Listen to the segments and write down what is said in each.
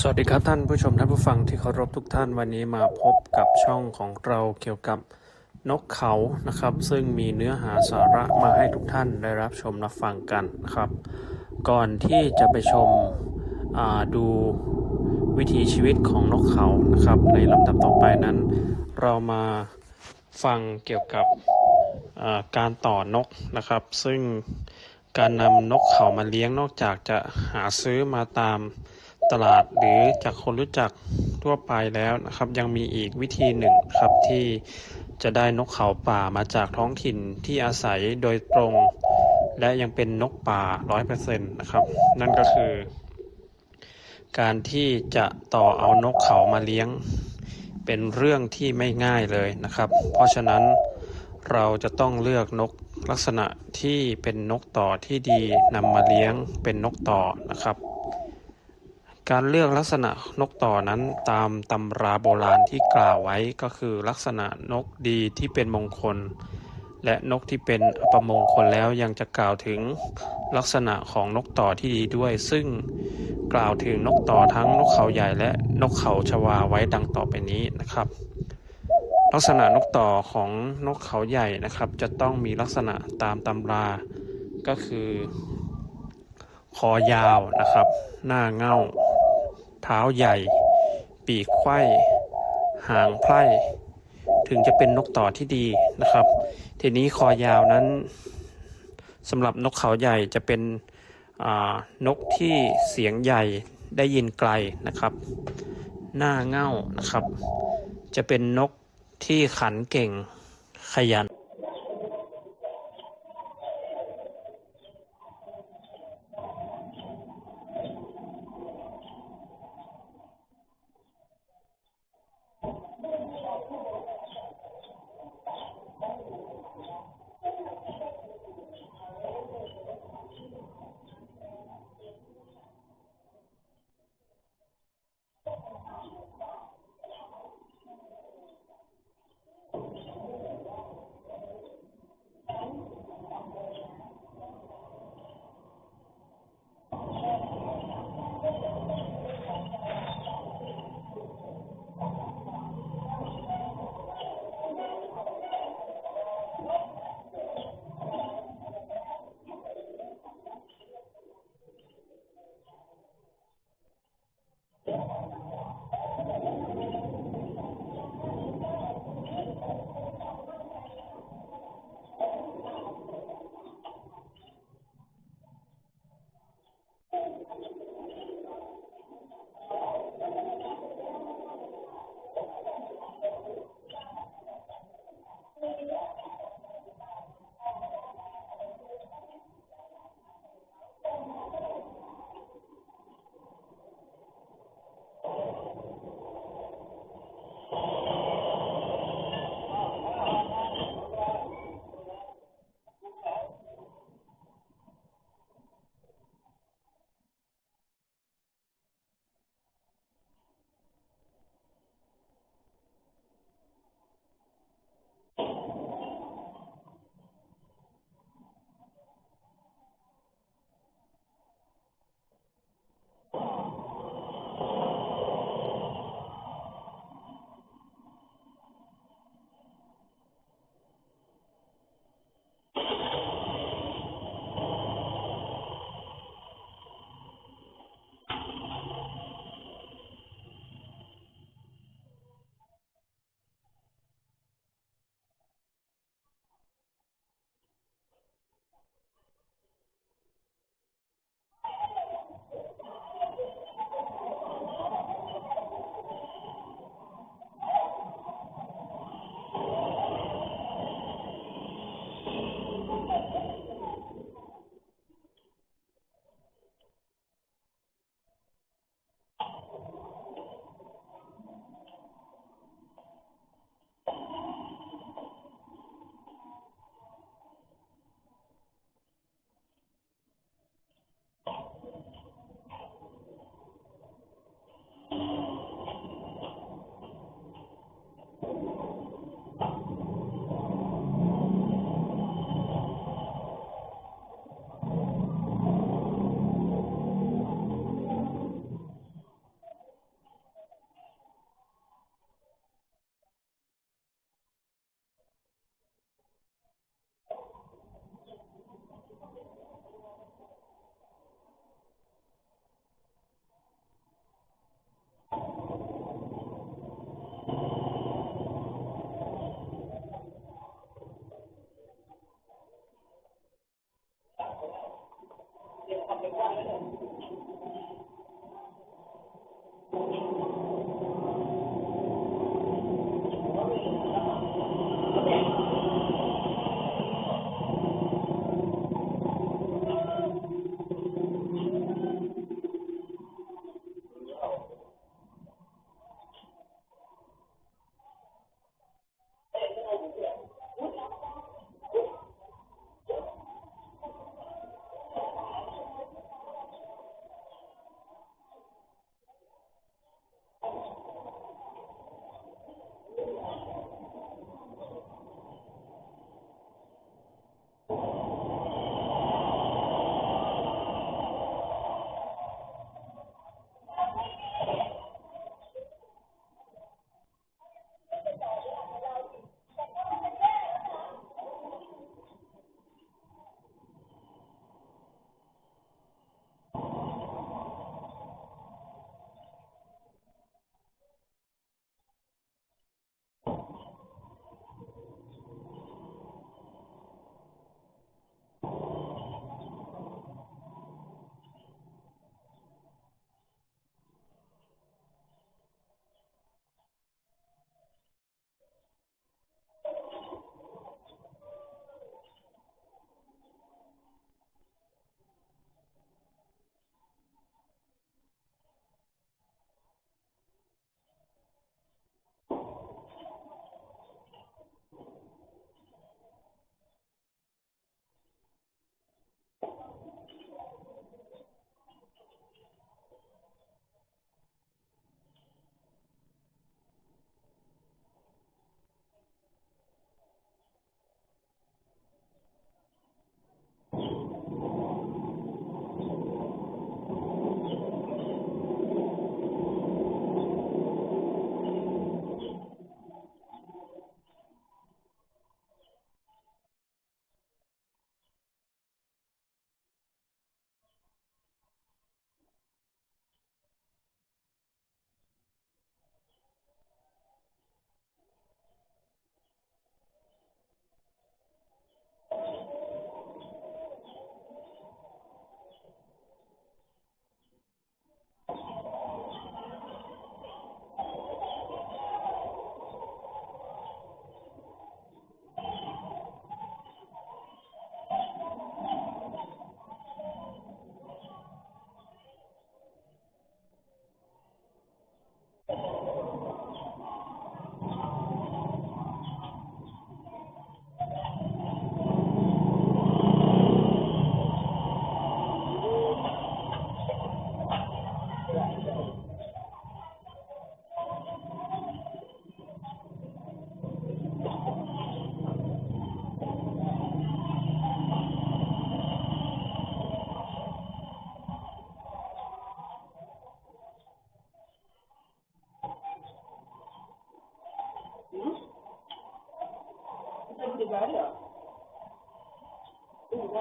สวัสดีครับท่านผู้ชมท่านผู้ฟังที่เคารพทุกท่านวันนี้มาพบกับช่องของเราเกี่ยวกับนกเขานะครับ ซึ่งมีเนื้อหาสาระมาให้ทุกท่านได้รับชมรับฟังกันนะครับ ก่อนที่จะไปชมดูวิถีชีวิตของนกเขานะครับ ในลำดับต่อไปนั้น เรามาฟังเกี่ยวกับการต่อนกนะครับ ซึ่ง การนำนกเขามาเลี้ยงนอกจากจะหาซื้อมาตามตลาดหรือจากคนรู้จักทั่วไปแล้วนะครับ ยังมีอีกวิธีหนึ่งครับที่จะได้นกเขาป่ามาจากท้องถิ่นที่อาศัยโดยตรง และยังเป็นนกป่าร้อยเปอร์เซ็นต์นะครับ นั่นก็คือ การที่จะต่อเอานกเขามาเลี้ยง เป็นเรื่องที่ไม่ง่ายเลยนะครับ เพราะฉะนั้นเราจะต้องเลือกนก ลักษณะที่เป็นนกต่อที่ดีนำมาเลี้ยงเป็นนกต่อนะครับ การเลือกลักษณะนกต่อนั้นตามตำราโบราณที่กล่าวไว้ก็คือลักษณะนกดีที่เป็นมงคล และนกที่เป็นอัปมงคลแล้วยังจะกล่าวถึงลักษณะของนกต่อที่ดีด้วย ซึ่งกล่าวถึงนกต่อทั้งนกเขาใหญ่และนกเขาชวาไว้ดังต่อไปนี้นะครับ ลักษณะนกต่อของนกเขาใหญ่นะครับ จะต้องมีลักษณะตามตำรา ก็คือ คอยาวนะครับ หน้าเง่าเท้าใหญ่ ปีกไขว้ หางไพร่ ถึงจะเป็นนกต่อที่ดีนะครับ ทีนี้คอยาวนั้นสำหรับนกเขาใหญ่จะเป็นนกที่เสียงใหญ่ได้ยินไกลนะครับ หน้าเง่านะครับ จะเป็นนก ที่ขันเก่ง ขยัน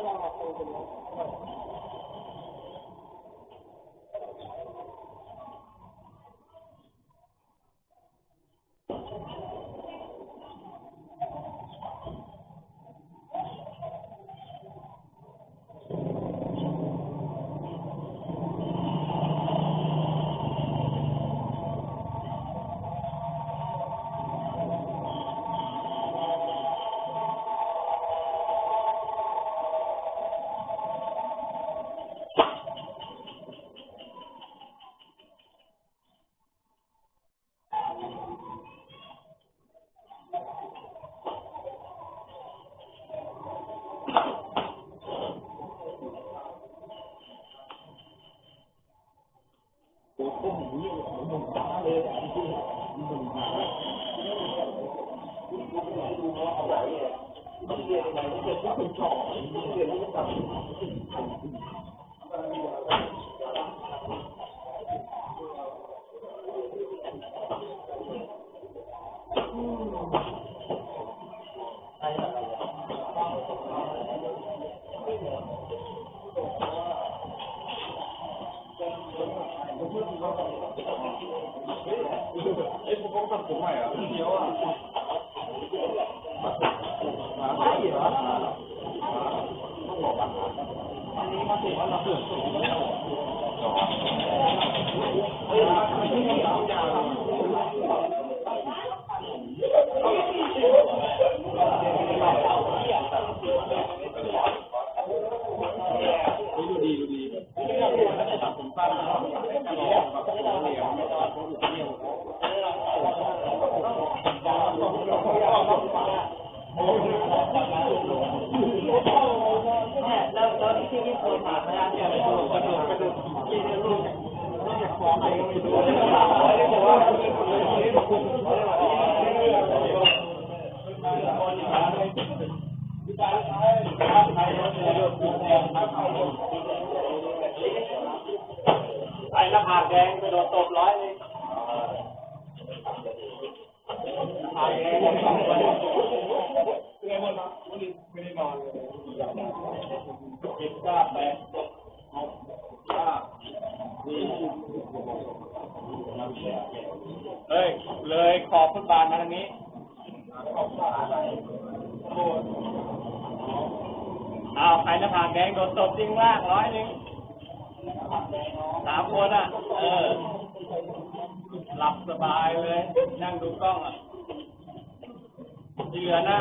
لا لا لا มันเรียนอะไรที่เกิดขึ้นเป็นสองเรียนแล้วก็กลับ 不会啊，牛啊！啊， ไอ้หน้าผากแดงไปโดนตบร้อยเลยผากแดงเจ็บก้าแปดก้า เลยขอบฟุตบาทนะทางนี้อ้าวใครนะผ่านแดงโดนตบจริงมากร้อยหนึ่งสามคนอะ เออ หลับสบายเลย นั่งดูกล้องอะที่เหลือนะ